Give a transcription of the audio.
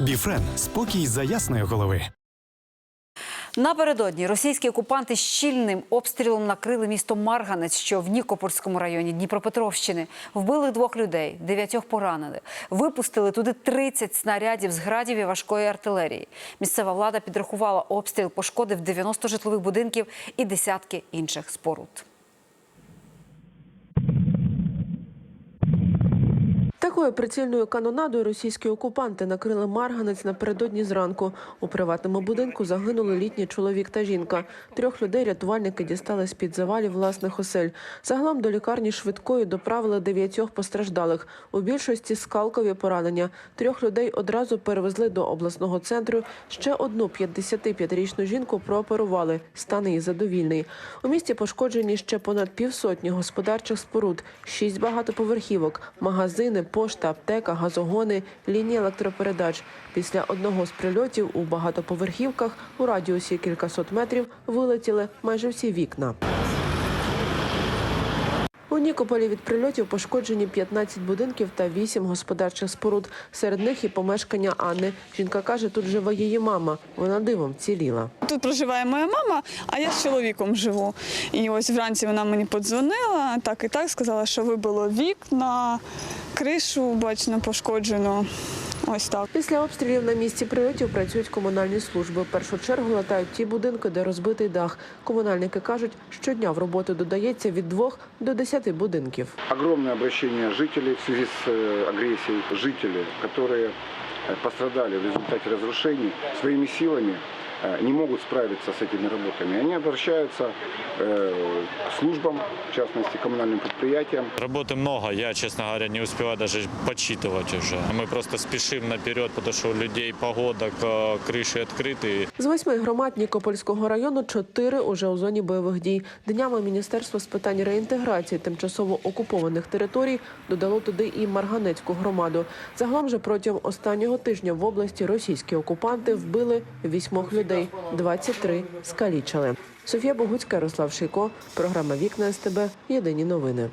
Біфрен спокій за ясної голови. Напередодні російські окупанти щільним обстрілом накрили місто Марганець, що в Нікопольському районі Дніпропетровщини. Вбили двох людей, дев'ятьох поранили. Випустили туди 30 снарядів з градів і важкої артилерії. Місцева влада підрахувала обстріл, пошкодив 90 житлових будинків і десятки інших споруд. Такою прицільною канонадою російські окупанти накрили Марганець напередодні зранку. У приватному будинку загинули літній чоловік та жінка. Трьох людей рятувальники дістали з під завалів власних осель. Загалом до лікарні швидкої доправили дев'ятьох постраждалих. У більшості скалкові поранення. Трьох людей одразу перевезли до обласного центру. Ще одну 55-річну жінку прооперували. Стан її задовільний. У місті пошкоджені ще понад півсотні господарчих споруд, шість багатоповерхівок, магазини, пошта, аптека, газогони, лінії електропередач. Після одного з прильотів у багатоповерхівках у радіусі кількасот метрів вилетіли майже всі вікна. У Нікополі від прильотів пошкоджені 15 будинків та 8 господарчих споруд. Серед них і помешкання Анни. Жінка каже, тут живе її мама. Вона дивом ціліла. Тут проживає моя мама, а я з чоловіком живу. І ось вранці вона мені подзвонила, так і так сказала, що вибило вікна, кришу, бачно, пошкоджено. Ось так. Після обстрілів на місці прильотів працюють комунальні служби. В першу чергу латають ті будинки, де розбитий дах. Комунальники кажуть, щодня в роботу додається від двох до десяти будинків. огромное обращение жителей в связи с э, агрессией. Жители, которые э, пострадали в результате разрушений, своими силами э, не могут справиться с этими работами. Они обращаются э, к службам, в частности коммунальным предприятиям. Работы много, я, честно говоря, не успеваю даже подсчитывать уже. Мы просто спешим наперед, потому что у людей погода, к- крыши открыты. З восьми громад Нікопольського району чотири уже у зоні бойових дій. Днями Міністерство з питань реінтеграції тимчасово окупованих територій додало туди і Марганецьку громаду. Загалом же протягом останнього тижня в області російські окупанти вбили вісьмох людей, 23 скалічили. Софія Богуцька, Ярослав Шийко, програма Вікна СТБ. Єдині новини.